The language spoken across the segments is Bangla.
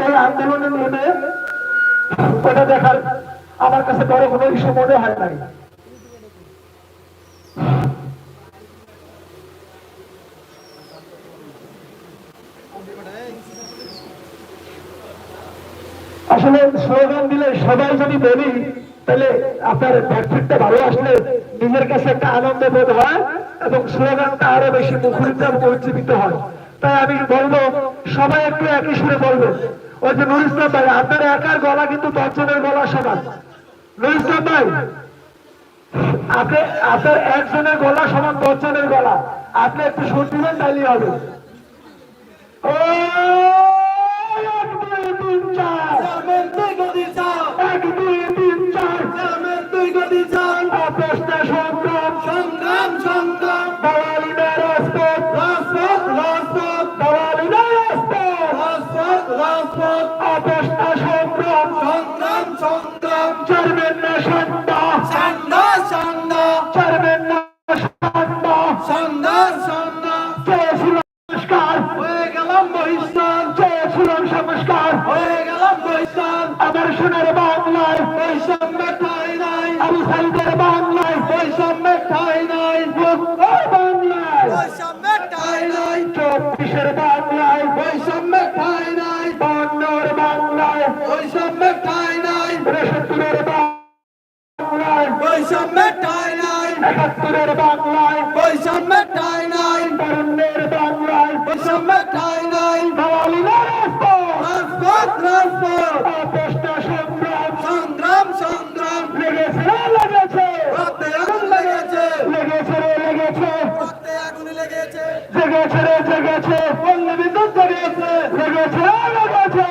এই আন্দোলনে নেমে ওটা দেখার আমার কাছে বড় কোনো ইস্যু মনে হয় নাই। আসলে স্লোগান দিলে সবাই যদি বলি, তাহলে আপনার ব্যাকফিটটা ভালো আসলে নিজের কাছে একটা আনন্দ বোধ হয় এবং স্লোগানটা আরও বেশি মুখরিত এবং উজ্জীবিত হয়। তাই আমি বলব সবাই একটু একই সুরে বলবেন ওই যে নুর ইসলাম ভাই আপনার একার গলা কিন্তু দশজনের গলা সমান। নুর ইসলাম ভাই আপনি আপনার একজনের গলা সমান দশজনের গলা। আপনি একটু সুর দিবেন তাইলে হবে। ও এক দুই তিন চার। এক দুই তিন চার। অপেষ্টা সংগ্রাম। সংগ্রাম সংগ্রাম। রাজপথ বাংলায় বৈষম্য ঠাই নাই। রেশতুরের বাংলায়। বৈষম্য ঠাই নাই। একাত্তরের বাংলায়। বৈষম্য ঠাই নাই। তরুণের বাংলায়। বৈষম্য ঠাই নাই। দালালিনা রাজপথ। রাজপথ অপেষ্টা সংগ্রাম। সংগ্রাম সংগ্রাম। লেগেছে লেগেছে? রক্তে আগুন লেগেছে। লেগেছে লেগেছে। রক্তে আগুন লেগেছে। জেগেছে রে জেগেছে। পল্লী বিদ্যুৎ জড়িয়েছে লেগেছে। লেগেছে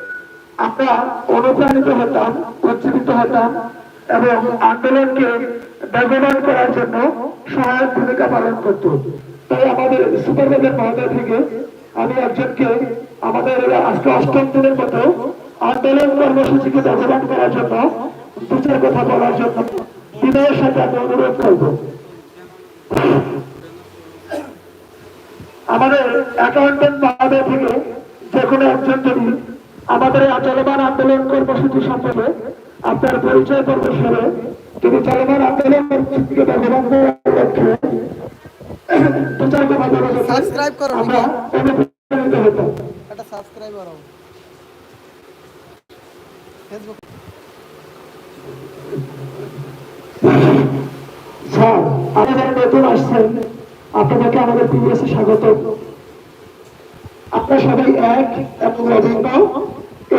আমরা অনুপ্রাণিত হতাম, উজ্জীবিত হতাম এবং আন্দোলনকে বেগবান করার জন্য সহায়ক ভূমিকা পালন করত তাই আমাদের সুপারভাইজার মহোদয় থেকে আমি একজনকে আমাদের আজকে অষ্টম দিনের মতো আন্দোলন কর্মসূচিকে বেগবান করার জন্য দু কথা বলার জন্য বিনয়ের সাথে আমি অনুরোধ করব। আমাদের অ্যাকাউন্টেন্ট মহোদয় থেকে যে কোনো একজন যদি আমাদের চলমান আন্দোলন কর্মসূচি সম্পর্কে আপনার পরিচয় পর্ব সেরে যদি চলমান আন্দোলন সাবস্ক্রাইব করো আমরা অনুপ্রাণিত হতাম সাবস্ক্রাইব করো ফেসবুক স্যার নতুন আসছেন আপনাদেরকে আমাদের পিবিএসে স্বাগত। আপনারা সবাই এক এবং অভিন্ন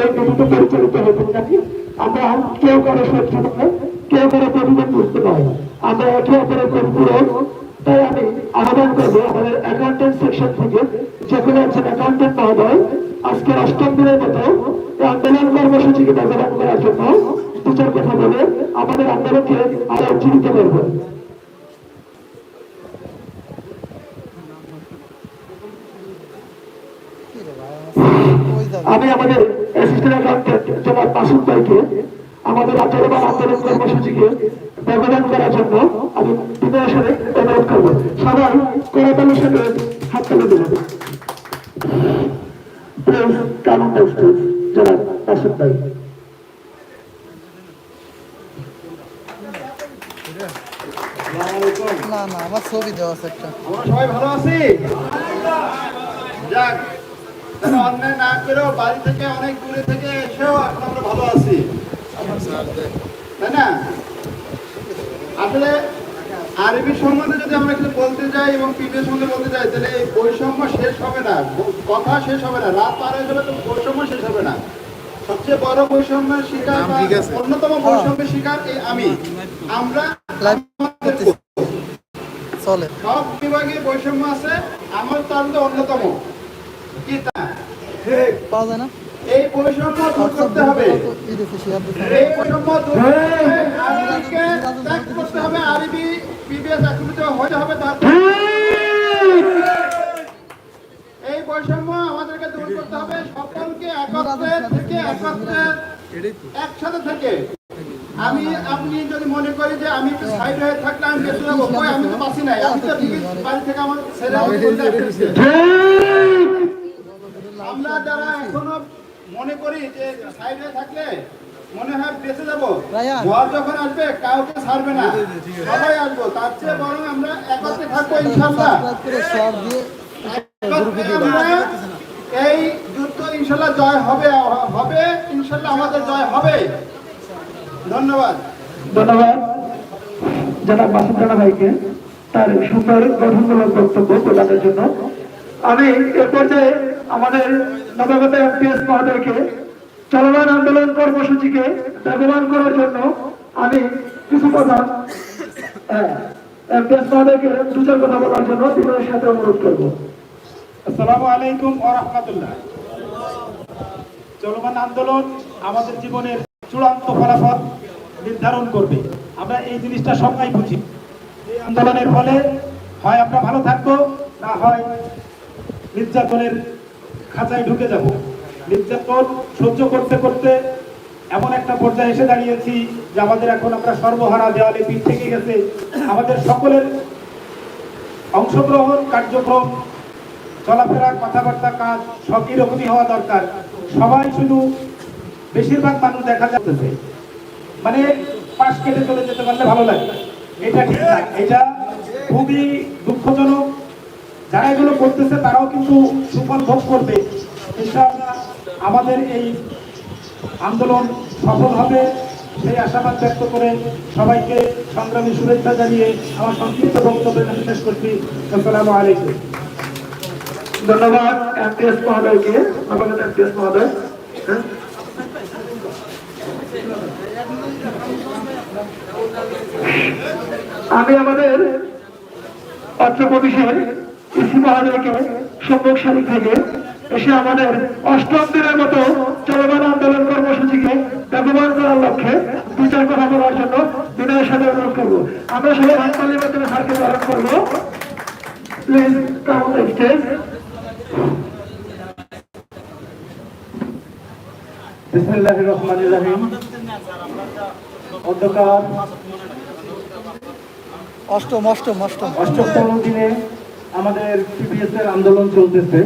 এই নীতিতে পরিচালিত হতেন নাকি আমরা কেউ কারও শত্রু নয় কেউ কারও প্রতিদিন বুঝতে পারি আমরা একে অপরের পরিপূরক তাই আমি আহ্বান করব আমাদের অ্যাকাউন্টেন্ট সেকশন থেকে যে কোনো একজন অ্যাকাউন্টেন্ট মহোদয় আজকের অষ্টম দিনের মতো এই আন্দোলন কর্মসূচিকে বাস্তবায়ন করার জন্য দু চার কথা বলে আমাদের আন্দোলনকে আরও উজ্জীবিত করবেন কি রে ভাই কই যাবে আমি আমাদের অ্যাসিস্ট্যান্ট অ্যাকাউন্টেন্ট জনাব মাসুদ ভাইকে আমাদের আচরণ আন্দোলন কর্মসূচিকে ব্যবধান করার জন্য আমি বিনয়ের সাথে অনুরোধ করব। সবাই করতালের সাথে হাত তালে দেবেন প্লিজ কামন জনাব মাসুদ ভাই। না না আমার ছবি দেওয়া আছে একটা। আমরা সবাই ভালো আছি? যাক তাহলে অন্যায় না করেও বাড়ি থেকে অনেক দূরে থেকে এসেও এখন আমরা ভালো আছি। তাই না? আসলে আরবি সম্বন্ধে যদি আমরা কিছু বলতে যাই এবং পিপের সম্বন্ধে বলতে যাই তাহলে এই বৈষম্য শেষ হবে না। কথা শেষ হবে না। রাত পার হয়ে গেলে তো বৈষম্য শেষ হবে না। সবচেয়ে বড় বৈষম্যের শিকার অন্যতম বৈষম্যের শিকার এই আমি। আমরা চলে সব বিভাগে বৈষম্য আছে আমার তার মধ্যে অন্যতম। কি তা পাওয়া যায় না। এই বৈষম্য দূর করতে হবে। এই বৈষম্য দূর করতে হবে। আরবি বিবিএস একত্রিত হতে হবে তার। এই বৈষম্য আমাদেরকে দূর করতে হবে সকলকে একত্রে থেকে একত্রে একসাথে থেকে। আমি আপনি যদি মনে করি যে আমি একটু সাইড হয়ে থাকলে আমি বেঁচে যাব আমি তো বাঁচি নাই। আমি তো বাড়ি থেকে আমার ছেলে। আমরা যারা এখনও মনে করি যে সাইড থাকলে মনে হয় বেঁচে যাব। ঝড় যখন আসবে কাউকে ছাড়বে না। সবাই আসব। তার চেয়ে বরং আমরা একত্রে থাকব ইনশাল্লাহ। এই যুদ্ধ ইনশাল্লাহ জয় হবে হবে ইনশাল্লাহ আমাদের জয় হবে। ধন্যবাদ। ধন্যবাদ। জনাব মাসুদ রানা ভাইকে তার সুন্দর গঠনমূলক বক্তব্য প্রদানের জন্য। আমি এ পর্যায়ে আমাদের নবাগত এমপিএস মহোদয়কে চলমান আন্দোলন কর্মসূচিকে বেগবান করার জন্য আমি কিছু কথা এমপিএস মহোদয়কে দু চার কথা বলার জন্য বিনয়ের সাথে অনুরোধ করব। আসসালামু আলাইকুম ওয়া চলমান আন্দোলন আমাদের জীবনের চূড়ান্ত ফলাফল নির্ধারণ করবে। আমরা এই জিনিসটা সবাই বুঝি। এই আন্দোলনের ফলে হয় আমরা ভালো থাকব, না হয় নির্যাতনের খাঁচায় ঢুকে যাব। নির্যাতন সহ্য করতে করতে এমন একটা পর্যায়ে এসে দাঁড়িয়েছি যে আমাদের এখন আমরা সর্বহারা দেওয়ালে পিঠ থেকে গেছে। আমাদের সকলের অংশগ্রহণ, কার্যক্রম চলাফেরা কথাবার্তা, কাজ সবই রকমই হওয়া দরকার। সবাই শুধু বেশিরভাগ মানুষ দেখা যাচ্ছে। মানে পাশ কেটে চলে যেতে পারলে ভালো লাগে। এটা ঠিক এটা খুবই দুঃখজনক। যারা এগুলো করতেছে, তারাও কিন্তু সুফল ভোগ করবে। ইনশাআল্লাহ আমাদের এই আন্দোলন সফল হবে। সেই আশাবাদ ব্যক্ত করে সবাইকে সংগ্রামী শুভেচ্ছা জানিয়ে আমার সংক্ষিপ্ত বক্তব্য শেষ করছি। আসসালামু আলাইকুম। ধন্যবাদ মহোদয়কে। হ্যাঁ? আমি আমাদের অত্র প্রদেশের ইসি থেকে এসে আমাদের অষ্টম দিনের মতো চলমান আন্দোলন কর্মসূচিকে ব্যবহার করার লক্ষ্যে দু চার কথা বলার জন্য বিনয়ের সাথে অনুরোধ করব। আমরা সবাই হাততালির মাধ্যমে স্যারকে ধারণ করব। প্লিজ কাম স্টেজ বিসমিল্লাহির রহমানির রহিম। অন্ধকার। অষ্টম অষ্টম অষ্টম। অষ্টম দিনে আমাদের সিপিএস এর আন্দোলন চলতেছে।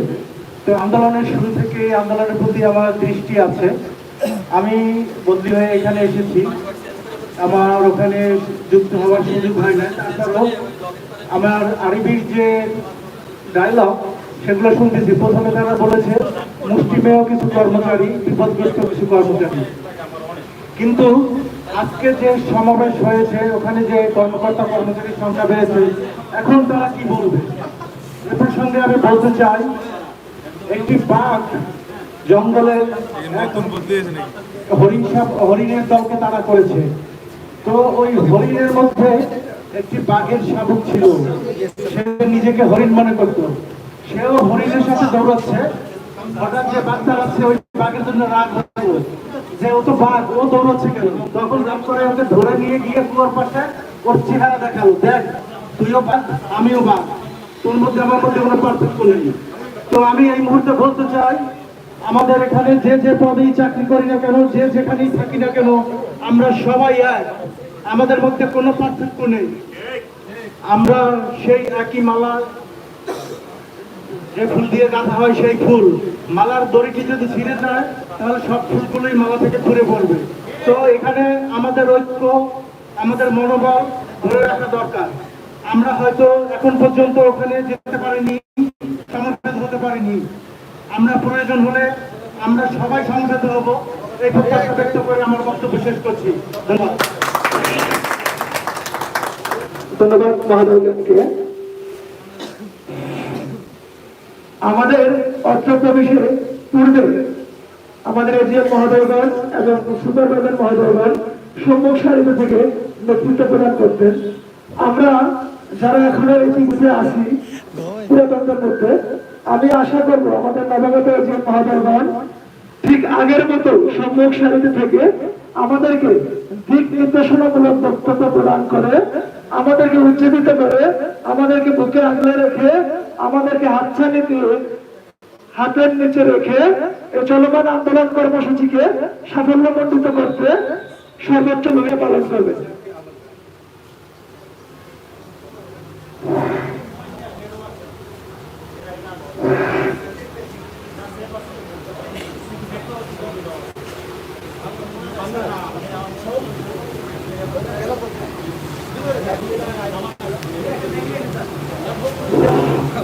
তো আন্দোলনের শুরু থেকে আন্দোলনের প্রতি আমার দৃষ্টি আছে। আমি বদলি হয়ে এখানে এসেছি। আমার ওখানে যুক্ত হওয়ার সুযোগ হয় না তারপরেও আমার আরবির যে ডায়লগ সেগুলো শুনতেছি। প্রথমে তারা বলেছে মুষ্টিমেয় কিছু কর্মচারী, বিপদগ্রস্ত কিছু কর্মচারী। কিন্তু আজকে যে সমাবেশ হয়েছে, ওখানে যে কর্মকর্তা কর্মচারীর সংখ্যা বেড়েছে, এখন তারা কি বলবে? এ প্রসঙ্গে আমি বলতে চাই একটি বাঘ জঙ্গলের হরিণ হরিণের দলকে তারা করেছে। তো ওই হরিণের মধ্যে একটি বাঘের শাবক ছিল। সে নিজেকে হরিণ মনে করত। সেও হরিণের সাথে দৌড়াচ্ছে। হঠাৎ যে বাঘ দাঁড়াচ্ছে ওই বাঘের জন্য রাগ হলো। যে ও তো বাঘ ও দৌড়াচ্ছে কেন? তখন রাগ করে ওকে ধরে নিয়ে গিয়ে কুয়ার পাশে ওর চেহারা দেখাল। দেখ তুইও বাঘ আমিও বাঘ। তোর মধ্যে আমার মধ্যে কোনো পার্থক্য নেই। তো আমি এই মুহূর্তে বলতে চাই, আমাদের এখানে যে যে পদেই চাকরি করি না কেন, যে যেখানেই থাকি না কেন, আমরা সবাই এক। আমাদের মধ্যে কোনো পার্থক্য নেই। আমরা সেই একই মালা, যে ফুল দিয়ে গাঁথা হয় সেই ফুল। মালার দড়িটি যদি ছিঁড়ে যায়, তাহলে সব ফুলগুলোই মালা থেকে ছুঁড়ে পড়বে। তো এখানে আমাদের ঐক্য, আমাদের মনোবল ধরে রাখা দরকার। আমরা হয়তো এখন পর্যন্ত ওখানে যেতে পারিনি সংসদ হতে পারিনি। আমরা প্রয়োজন হলে আমরা সবাই সংসদ হব। এই প্রত্যাশা ব্যক্ত করে আমার বক্তব্য শেষ করছি। ধন্যবাদ। ধন্যবাদ মহোদয়কে আমাদের প্রবেশের পূর্বে আমাদের এজিএম মহোদয়গণ এবং সুপারভাইজার মহোদয়গণ সম্মুখ সারিতে থেকে নেতৃত্ব প্রদান করতেন। আমরা যারা এখনও ইতিমধ্যে আছি পুরাতনদের মধ্যে, আমি আশা করব আমাদের নবাগত এজিএম মহোদয়গণ ঠিক আগের মতো সম্মুখ সারিতে থেকে আমাদেরকে দিক নির্দেশনামূলক বক্তব্য প্রদান করে, আমাদেরকে উজ্জীবিত করে, আমাদেরকে বুকে আগলে রেখে, আমাদেরকে হাতছানি দিয়ে হাতের নিচে রেখে এই চলমান আন্দোলন কর্মসূচিকে সাফল্যমণ্ডিত করতে সর্বোচ্চ ভূমিকা পালন করবে।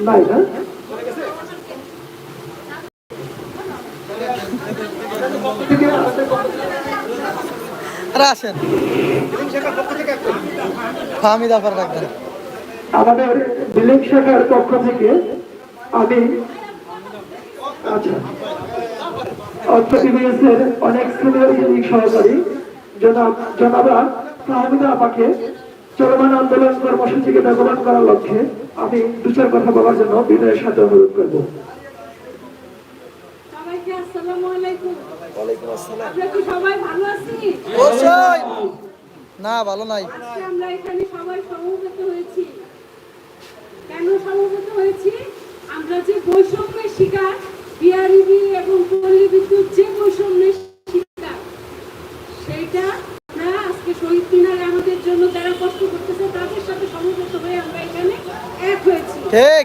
নাই না আসেন। ফাহমিদা পার রাখবেন আমাদের বিলিং শাখার পক্ষ থেকে আমি আচ্ছা। অর্থ অনেক সিনিয়র সহকারী জনাব জনাবা ফাহমিদা আপাকে চলমান আন্দোলন কর্মসূচিকে ব্যবহার করার লক্ষ্যে আমি দু চার কথা বলার জন্য বিনয়ের সাথে অনুরোধ করব। সবাইকে আসসালামু আলাইকুম। আমরা ভালো না ভালো নাই। আমরা এখানে সবাই সমবেত হয়েছি। কেন সমবেত হয়েছি? আমরা যে বৈষম্যের শিকার বিআরইবি এবং পল্লী বিদ্যুৎ যে বৈষম্যের শিকার সেইটা আমরা আজকে শহীদ মিনারে আমাদের জন্য যারা কষ্ট করতেছে তাদের সাথে সমবেত হয়ে আমরা এখানে এক হয়েছি ঠিক।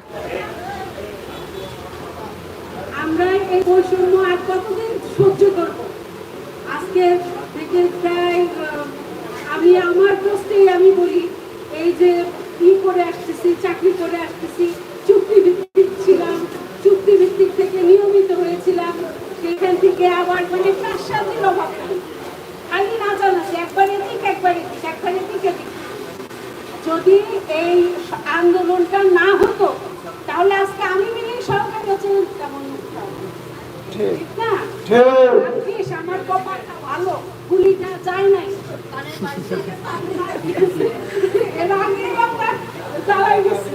আমরা এই বৈষম্য আর কতদিন সহ্য করব? আজকে থেকে প্রায় আমি আমার দোষতেই আমি বলি, এই যে ই করে আসতেছি, চাকরি করে আসতেছি চুক্তি ভিত্তিক ছিলাম চুক্তি ভিত্তিক থেকে নিয়মিত হয়েছিলাম, সেখান থেকে আবার মানে সাথে অভাব খালি না জানাচ্ছে একবার এদিক একবার এদিক একবার এদিক এদিক যদি এই আন্দোলনটা না হতো তাহলে আজকে আমি মিলেই সরকার কাছে তেমন ঠিক। না? আমার কপালটা ভালো গুলিটা যায় নাই। এর আগে আমরা চালাই গেছি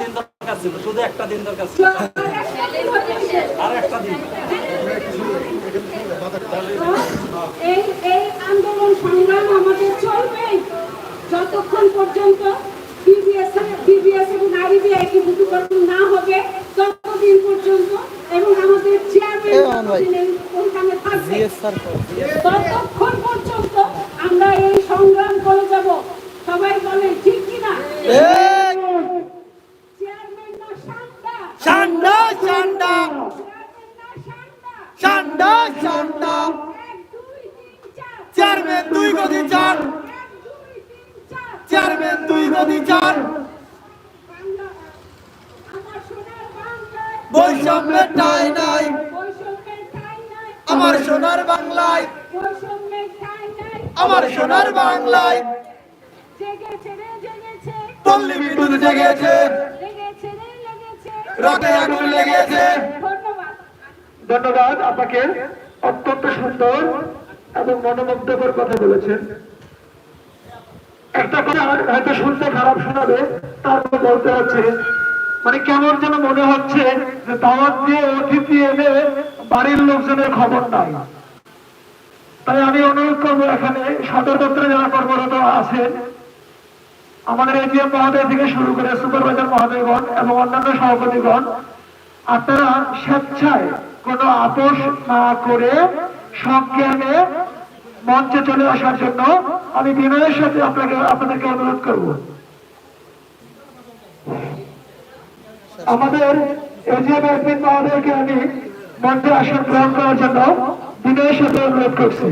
দিন দরকার শুধু একটা দিন দরকার আর একটা দিন এই এই আন্দোলন সংগ্রাম আমাদের চলবেই যতক্ষণ পর্যন্ত বিবিএস এবং আরবি একীভূতকরণ না হবে ততদিন পর্যন্ত এবং আমাদের চেয়ারম্যান থাকবে। ততক্ষণ পর্যন্ত আমরা এই সংগ্রাম করে যাব। সবাই বলে ঠিক কিনা চেয়ারম্যান না শান্তা শান্তা দুই চার। চেয়ারম্যান দুই গদি চার। চেয়ারম্যান দুই গদি চার বাংলা আমার সোনার বাংলায় বৈষম্যের ঠাই নাই। আমার সোনার বাংলায়। আমার সোনার বাংলায়। জেগেছে রে জেগেছে। পল্লী বিদ্যুৎ জেগেছে। আগুন লেগেছে। ধন্যবাদ। ধন্যবাদ আপনাকে অত্যন্ত সুন্দর এবং মনোমুগ্ধকর কথা বলেছেন। একটা কথা হয়তো শুনতে খারাপ শোনাবে তারপর বলতে হচ্ছে মানে কেমন যেন মনে হচ্ছে যে দাওয়াত দিয়ে অতিথি এনে বাড়ির লোকজনের খবর নাই। তাই আমি অনুরোধ করব এখানে সদর দপ্তরে যারা কর্মরত আছেন, আমাদের এজিএম মহোদয় থেকে শুরু করে সুপারভাইজার মহোদয়গণ এবং অন্যান্য সভাপতিগণ, আপনারা স্বেচ্ছায় কোনো আপোষ না করে সংজ্ঞানে মঞ্চে চলে আসার জন্য আমি বিনয়ের সাথে আপনাকে, আপনাদেরকে অনুরোধ করব। আমাদের মহোদয়কে আমি মন্ত্রী আসন গ্রহণ করার জন্য বিনয়ের সাথে অনুরোধ করছি।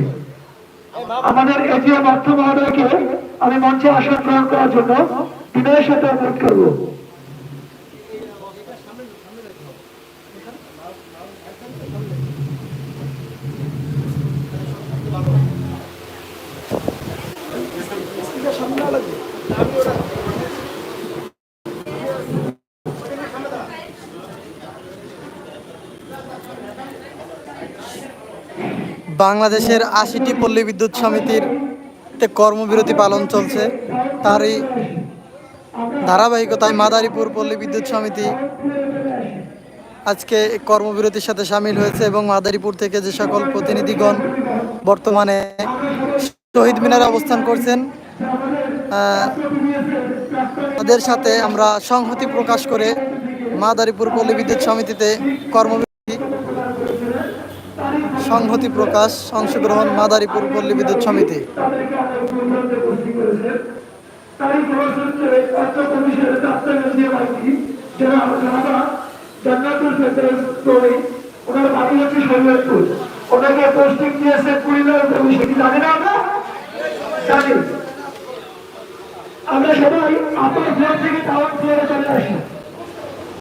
আমাদের এজিএম অর্থ মহোদয়কে আমি মঞ্চে আসন গ্রহণ করার জন্য বিনয়ের সাথে অনুরোধ করব। বাংলাদেশের আশিটি পল্লী বিদ্যুৎ সমিতির তে কর্মবিরতি পালন চলছে। তারই ধারাবাহিকতায় মাদারীপুর পল্লী বিদ্যুৎ সমিতি আজকে কর্মবিরতির সাথে সামিল হয়েছে এবং মাদারীপুর থেকে যে সকল প্রতিনিধিগণ বর্তমানে শহীদ মিনারে অবস্থান করছেন তাদের সাথে আমরা সংহতি প্রকাশ করে মাদারীপুর পল্লী বিদ্যুৎ সমিতিতে কর্মবিরতি সংহতি প্রকাশ, অংশগ্রহণ মাদারীপুর পল্লী বিদ্যুৎ সমিতি। আমরা সবাই আপনার ফ্লোর থেকে টাউন ফ্লোরে চলে আসি।